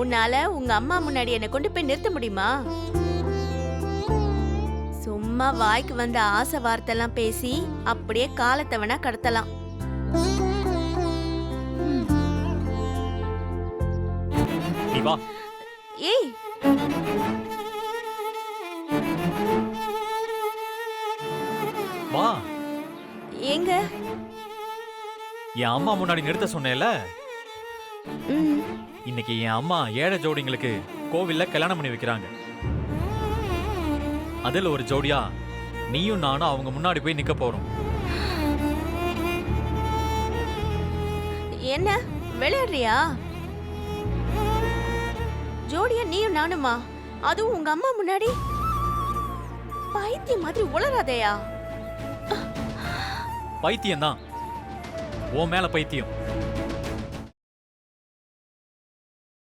உன்னால உங்க அம்மா முன்னாடி என்னை கொண்டு போய் நிறுத்த முடியுமா? சும்மா வாய்க்கு வந்த ஆசை வார்த்தைலாம் பேசி அப்படியே காலத்தை வேணா கடத்தலாம். ஏய். வா. எங்க என் அம்மா முன்னாடி நிறுத்த சொன்னேல? இன்னைக்கு என் அம்மா ஏழை ஜோடிங்களுக்கு கோவில்ல கல்யாணம் பண்ணி வைக்கிறாங்க. அதுல ஒரு ஜோடியா நீயும் நானும் அவங்க முன்னாடி போய் நிக்க போறோம். என்ன? விளையாடுறியா? ஜோடியா நீயும் நானுமா? அதுவும் உங்க அம்மா முன்னாடி? பைத்தியம் மாதிரி உளராதையா பைத்தியம் தான் உன் மேல பைத்தியம்.